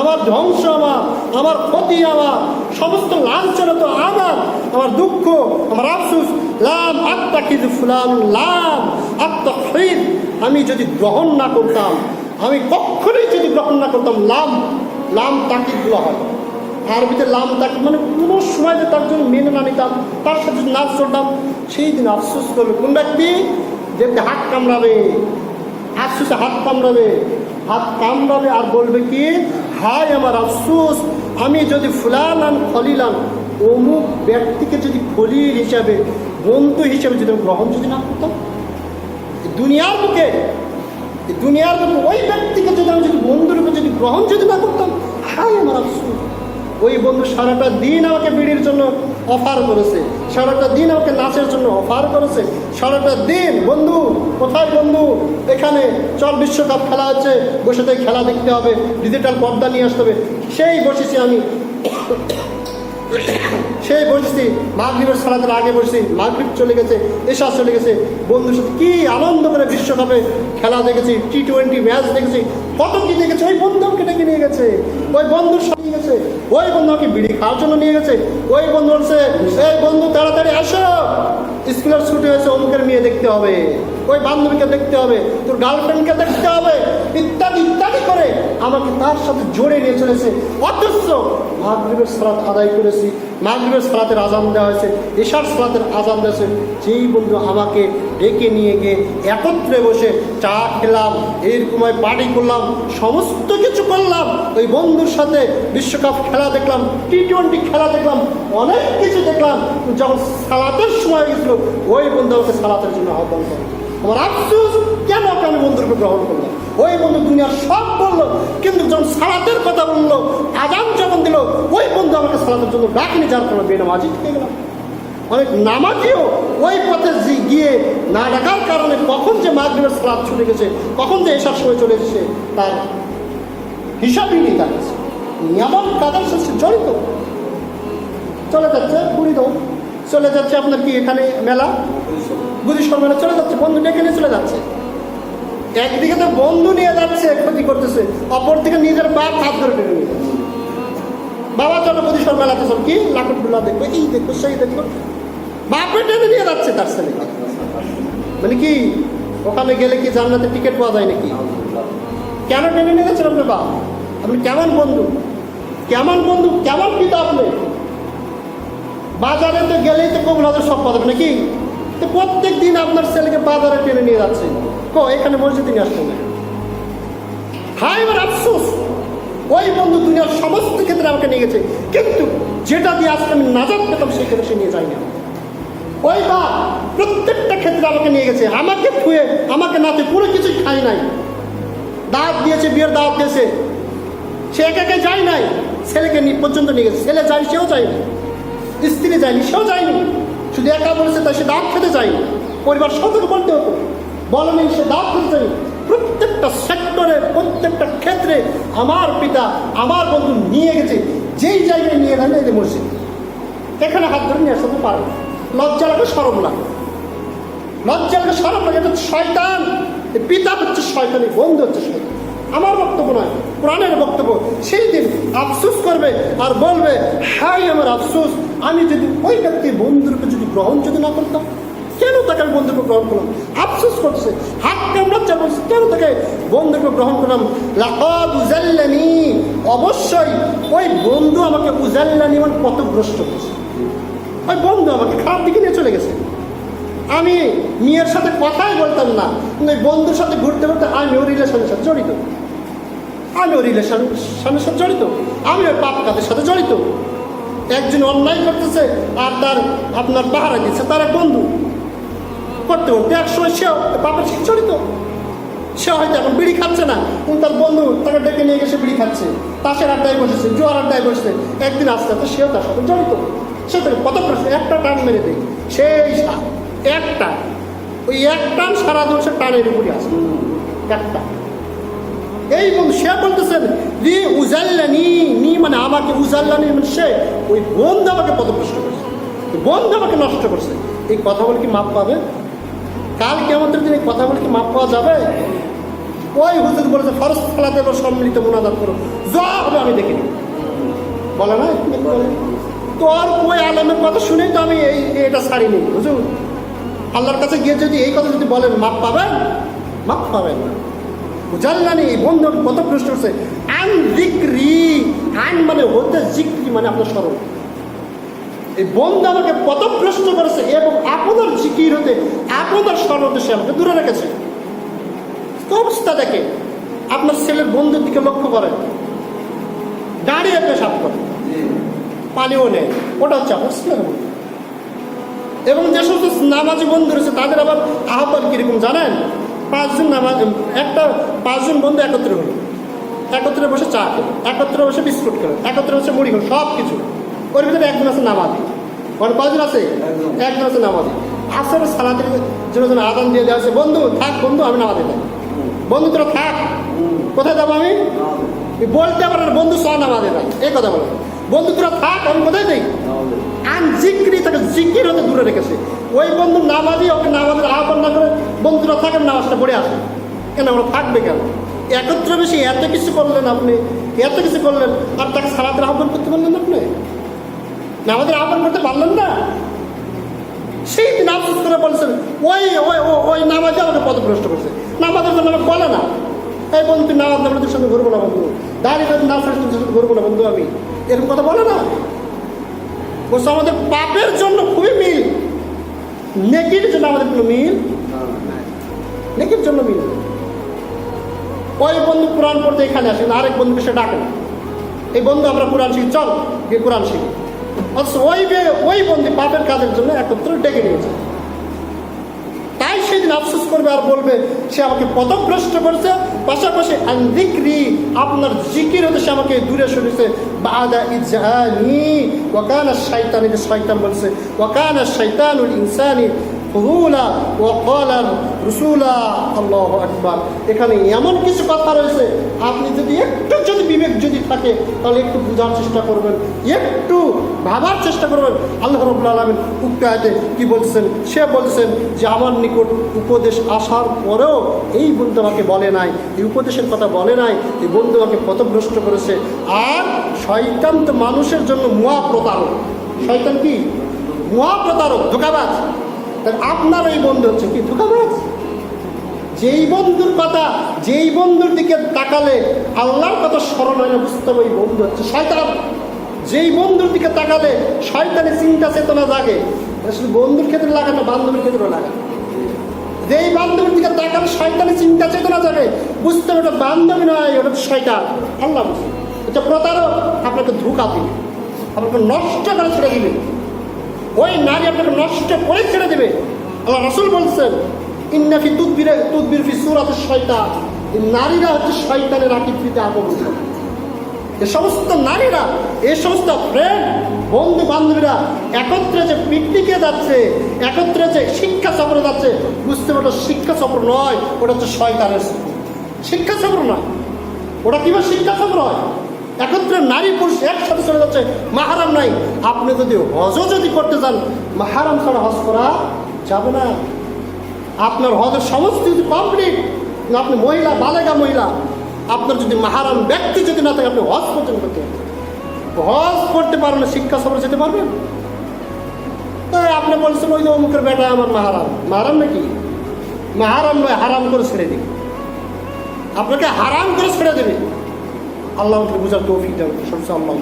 আমার ধ্বংস আমার আমার ক্ষতি আমার, সমস্ত লাঞ্ছনা তো আমার আমার দুঃখ, আমার আফসুস। লাম আত্মা কিন্তু ফুলাম, লাম আত্মা আমি যদি গ্রহণ না করতাম, আমি কখনোই যদি গ্রহণ না করতাম, লাম লাম তাকিদগুলো হয়। আরবিতে লাম তাকিদ মানে কোনো সময় যে তার জন্য মেনে না নিতাম, তার সাথে যদি না চলতাম, সেই দিন আফসোস করবে কোন ব্যক্তি? যে হাত কামড়াবে, আফসোসে হাত কামড়াবে হাত কামড়াবে আর বলবে কি, হায় আমার আফসোস, আমি যদি ফুলালান, খলিলান, অমুক ব্যক্তিকে যদি খলিল হিসাবে, বন্ধু হিসাবে যদি গ্রহণ যদি না করতাম দুনিয়ার বুকে দুনিয়ার বুকে ওই ব্যক্তিকে যদি আমি যদি বন্ধুরূপে যদি গ্রহণ যদি না করতাম, হায় আমার আফসোস। ওই বন্ধু সারাটা দিন আমাকে বিড়ির জন্য অফার করেছে। সারাটা দিন আমাকে নাচের জন্য অফার করেছে। সারাটা দিন, বন্ধু, কোথায় বন্ধু? এখানে চল বিশ্বকাপ খেলা হচ্ছে বসে থেকে খেলা দেখতে হবে ডিজিটাল পর্দা নিয়ে আসতে হবে। সেই বসেছি আমি। সেই বসেছি। মাগরীবের সালাতের আগে বসেছি। মাগরীব চলে গেছে, এশা চলে গেছে। বন্ধুর সাথে কি আনন্দ করে বিশ্বকাপে খেলা দেখেছি টি টোয়েন্টি ম্যাচ দেখেছি। কত কি দেখেছি? ওই বন্ধু আমাকে ডেকে নিয়ে গেছে। ওই বন্ধুর গেছে। ওই বন্ধু আমাকে বিড়ি খাওয়ার জন্য নিয়ে গেছে। ওই বন্ধু বলছে, এই বন্ধু, তাড়াতাড়ি আসো। স্কুলের ছুটি হয়েছে মেয়ে দেখতে হবে। ওই বান্ধবীকে দেখতে হবে, তোর গার্লফ্রেন্ডকে দেখতে হবে, ইত্যাদি ইত্যাদি করে আমাকে তার সাথে জোরে নিয়ে চলেছে। অথচ মাগরীবের সালাত আদায় করেছি, মাগরীবের সালাতের আজান দেওয়া হয়েছে এশার সালাতের আজান দেওয়া হয়েছে। যেই বন্ধু আমাকে ডেকে নিয়ে গিয়ে একত্রে বসে চা খেলাম, এরকম পার্টি করলাম, সমস্ত কিছু করলাম, ওই বন্ধুর সাথে বিশ্বকাপ খেলা দেখলাম টি টোয়েন্টি খেলা দেখলাম, অনেক কিছু দেখলাম। যখন সালাতের সময় গেছিল, ওই বন্ধু আমাকে সালাতের জন্য আহ্বান করে আমার আফসোস কেন ওকে আমি বন্ধুরূপে গ্রহণ করলাম ওই বন্ধু দুনিয়ার সব বলল, কিন্তু যখন সালাতের কথা বলল, আজান যখন দিল, ওই বন্ধু আমাকে সালাতের জন্য ডাকেনি, যার কারণে বেনামাজি থেকে গেলাম অনেক নামাজিও ওই পথে গিয়ে না ডাকার কারণে কখন যে মাগরীবের সালাদ ছুটে গেছে, কখন যে এসার সময় চলে এসেছে, তার হিসাবই নেই তার নিয়ামক কাদের সাথে জড়িত? চলে যাচ্ছে বুড়ি চলে যাচ্ছে আপনার কি এখানে মেলা? বুদ্ধিশ্বর মেলা চলে যাচ্ছে, বন্ধু ডেকে নিয়ে চলে যাচ্ছে। একদিকে তো বন্ধু নিয়ে যাচ্ছে, ক্ষতি করতেছে অপর দিকে নিজের বাপ হাত ধরে নিয়ে বাবা চলো বুদ্ধিশ্বর মেলাতে চল কি? লাকুটগুলা দেখব এই দেখব সেই দেখব বাপে টেনে নিয়ে যাচ্ছে তার ছেলে। মানে কি, ওখানে গেলে কি জান্নাতে টিকিট পাওয়া যায় নাকি? কেন টেনে নিয়ে যাচ্ছেন আপনার বাপ? আপনি কেমন বন্ধু? কেমন বন্ধু, কেমন পিতা আপনি? বাজারে তো গেলেই তো কবুল হাজার সব পাবেন নাকি? তো প্রত্যেক দিন আপনার ছেলেকে বাজারে টেনে নিয়ে যাচ্ছে। কো, এখানে মসজিদে নিয়ে আসলেন না হায় আমার আফসোস! ওই বন্ধু দুনিয়ার সমস্ত ক্ষেত্রে আমাকে নিয়ে গেছে। কিন্তু যেটা দিয়ে আজকে আমি নাজাদ পেতাম, সেই ক্ষেত্রে সে নিয়ে যায় না ওই বা, প্রত্যেকটা ক্ষেত্রে আমাকে নিয়ে গেছে। আমাকে থুয়ে, আমাকে নাতে কোনো কিছুই খাই নাই। দাওয়াত দিয়েছে, বিয়ের দাওয়াত দিয়েছে। সে একা একা যায় নাই। ছেলেকে পর্যন্ত নিয়ে গেছে। ছেলে যায়, সেও যায়নি স্ত্রী যায়নি সেও যায়নি শুধু একা বলেছে, তাই সে দাঁত খেতে যায়নি পরিবার সবাইকে বলতে হতো। বলেনি সে দাঁত খেতে চাই। প্রত্যেকটা সেক্টরে প্রত্যেকটা ক্ষেত্রে আমার পিতা, আমার বন্ধু নিয়ে গেছে। যেই জায়গায় নিয়ে গেলে এই যে মসজিদ। এখানে হাত ধরে নিয়ে আসতে পারে। লজ্জা লাগে, সরম লাগে। লজ্জা লাগে, সরম লাগে। এটা শয়তান। পিতা হচ্ছে শয়তানি, বন্ধু হচ্ছে শয়তান। আমার বক্তব্য নয় কোরআনের বক্তব্য। সেই দিন আফসোস করবে আর বলবে, হাই আমার আফসোস, আমি যদি ওই ব্যক্তি বন্ধুরূপে যদি গ্রহণ যদি না করতাম, কেন তাকে আমি বন্ধুরূপে গ্রহণ করলাম? আফসোস করছে। হাত কামড়াচ্ছে বলছে কেন তাকে বন্ধুরূপে গ্রহণ করলাম? লাকাদ উজাল্লানি, অবশ্যই ওই বন্ধু আমাকে উজাল্লানি মানে পথগ্রস্ত করেছে। ওই বন্ধু আমাকে খারাপ দিকে নিয়ে চলে গেছে। আমি মেয়ের সাথে কথাই বলতাম না। কিন্তু ওই বন্ধুর সাথে ঘুরতে ঘুরতে আমি ওই রিলেশনের সাথে জড়িত। আমি ওই রিলেশনের সাথে জড়িত। আমি ওই পাপ কাজের সাথে জড়িত? একজন অন্যায় করতেছে আর তার আপনার পাহারা দিচ্ছে, তার এক বন্ধু। করতে করতে এক সময় সেও পাপের সাথে জড়িত। সে হয়তো এখন বিড়ি খাচ্ছে না। কিন্তু তার বন্ধু তাকে ডেকে নিয়ে গেছে বিড়ি খাচ্ছে। তাসের আড্ডায় বসেছে, জোয়ার আড্ডায় বসেছে। একদিন আস্তে আস্তে সেও তার সাথে জড়িত। সে তাকে কত প্রশ্ন একটা টান মেরে দেয়। সেই একটা। ওই এক টান সারা দিন সে টানের উপরে আছে। একটা। এই সে বলতেছেন রি উজাল্লানি, নি মানে আমাকে উজাল্লানি মানে সে, ওই বন্ধু আমাকে পদভ্রষ্ট করছে। বন্ধু আমাকে নষ্ট করছে। এই কথা বলে কি মাপ পাবে? কাল কেমন দিন এই কথা বলে কি মাপ পাওয়া যাবে? ওই হুজুর বলেছে, ফরজ ফেলাতে এবার সম্মিলিত মোনাজাত করো। যা হবে আমি দেখিনি বলে না? তো আর ওই আলমের কথা শুনেই তো আমি এই এটা ছাড়িনি। হুজুর আল্লাহর কাছে গিয়ে যদি এই কথা যদি বলেন মাপ পাবেন? মাপ পাবেন না। জানলানি এই বন্ধুর কত প্রশ্ন করছে আন জিক্রি আন মানে হতে জিক্রি মানে আপনার স্মরণ। এই বন্ধু আমাকে কত প্রশ্ন করেছে এবং আপনার জিকির হতে আপনার স্মরণ হতে সে আমাকে দূরে রেখেছে। তো অবস্থা দেখে আপনার ছেলের বন্ধুর দিকে লক্ষ্য করেন। দাঁড়িয়ে পেশাব করে। পানিও নেই ওটা হচ্ছে আপনার ছেলের বন্ধু এবং যে সমস্ত নামাজি বন্ধু রয়েছে, তাদের আবার আহ্বান কীরকম জানেন? পাঁচজন নামাজ, একটা পাঁচজন বন্ধু একত্রে হলো। একত্রে বসে চা খেলো, একত্রে বসে বিস্কুট খেলো, একত্রে বসে মুড়ি খেলো সব কিছু ওর ভিতরে একজন আছে নামাজি। মানে কজন আছে? একজন। আছে নামাজি। আসলে সালাতের জন্য যেন আদান দিয়ে দেওয়া আছে, বন্ধু, থাক, বন্ধু, আমি নামাজে যাই। বন্ধু, তোরা থাক। কোথায় যাব আমি? বলতে পারেন বন্ধু সহ নামাজে যাই। এই কথা বলে। বন্ধু, তোরা থাক, আমি কোথায় যাই? আন জিক্রি তাকে জিকির হতে দূরে রেখেছে। ওই বন্ধু নামাজি ওকে নামাজের আহ্বান না করে বন্ধুরা থাকেন নামাজটা পড়ে আসে কেন আমরা থাকবে কেন? একত্রে বেশি এত কিছু করলেন আপনি, এত কিছু করলেন, আর তাকে সালাতের আহ্বান করতে পারলেন আপনি? নামাজের আহ্বান করতে পারলেন না? সেই দিন আফসোস করে বলছেন, ওই ওই ওই নামাজে আমাকে পদভ্রষ্ট করছে। নামাজের জন্য আমাকে বলে না। এই বন্ধু নামাজ নামাজ তোর সঙ্গে ঘুরবো না বন্ধু। দাঁড়িয়ে না সঙ্গে ঘুরবো না বন্ধু আমি। এরকম কথা বলে না? বলছে আমাদের পাপের জন্য খুবই মিল। নেকির জন্য আমাদের কোনো মিল? নেকির জন্য মিল ওই বন্ধু কোরআন পড়তে এখানে আসে আরেক বন্ধুকে সে ডাকে এই বন্ধু আমরা কোরআন শিখি, চল গিয়ে কোরআন শিখি। অথচ ওই ওই বন্ধু পাপের কাজের জন্য একত্রে ডেকে নিয়েছে। তাই সেদিন আফসোস করবে আর বলবে, সে আমাকে পদভ্রষ্ট করেছে, পাশাপাশি আপনার জিকির হতে সে আমাকে দূরে সরেছে বাদা ইজানি ওয়াকানা শয়তানি যে শয়তান বলছে ওয়াকানা শয়তানুল ইনসানি আল্লাহ আকবার। এখানে এমন কিছু কথা রয়েছে, আপনি যদি একটু যদি বিবেক যদি থাকে, তাহলে একটু বোঝার চেষ্টা করবেন, একটু ভাবার চেষ্টা করবেন। আল্লাহ রবুল্লা আলমিন উক্ত কি বলছেন? সে বলছেন যে, আমার নিকট উপদেশ আসার পরেও এই বন্ধু আমাকে বলে নাই, এই উপদেশের কথা বলে নাই, এই বন্ধু আমাকে পথভ্রষ্ট করেছে। আর শয়তান মানুষের জন্য মুয়া প্রতারক শয়তান কি? মুয়া প্রতারক ধোকাবাজ। তাহলে আপনার এই বন্ধু হচ্ছে কি ধোকাবাজ? যেই বন্ধুর কথা, যেই বন্ধুর দিকে তাকালে আল্লাহর কথা স্মরণ হয় না, বুঝতে হবে এই বন্ধু হচ্ছে শয়তান। যেই বন্ধুর দিকে তাকালে শয়তানের চিন্তা চেতনা জাগে শুধু বন্ধুর ক্ষেত্রে লাগে না বান্ধবীর ক্ষেত্রে লাগে। যেই বান্ধবীর দিকে তাকালে শয়তানের চিন্তা চেতনা জাগে, বুঝতে হবে ওটা বান্ধবী নয়, ওটা শয়তান। আল্লাহ। এটা প্রতারক আপনাকে ধোকা দিবে, আপনাকে নষ্ট করে ছেড়ে দিবে। ওই নারী আপনাকে নষ্ট করে ছেড়ে দেবে। আল্লাহ রসুল বলছেন ইন্নাফি তুদ্বির তুদ্বির ফি শয়তান। এই নারীরা হচ্ছে শয়তানের আকৃতিতে আবদ্ধ এ সমস্ত নারীরা, এ সমস্ত ফ্রেন্ড বন্ধু বান্ধবীরা একত্রে যে পিকনিকে যাচ্ছে, একত্রে যে শিক্ষা সফরে যাচ্ছে, বুঝতে পারো শিক্ষা সফর নয়, ওটা হচ্ছে শয়তানের। শিক্ষা সফর নয় ওটা কীভাবে শিক্ষা সফর হয়? একত্রে নারী পুরুষ একসাথে চলে যাচ্ছে, মাহারাম নাই। আপনি যদি হজও যদি করতে চান মাহারাম ছাড়া হজ করা যাবে না। আপনার হজের সমস্ত যদি কমপ্লিট আপনি মহিলা, বালেগা মহিলা, আপনার যদি মাহারাম ব্যক্তি যদি না থাকে, আপনি হজ পর্যন্ত করতে হজ করতে পারবেন শিক্ষা সফরে যেতে পারবেন? তাই আপনি বলছেন, ওই যে অমুকের বেটা আমার মাহারাম। মাহারাম নাকি? মাহারাম নয়, হারাম করে ছেড়ে দিবে। আপনাকে হারাম করে ছেড়ে দেবে। আল্লাহ আমাকে বুঝার তৌফিক দেন প্রশংসা আল্লাহ।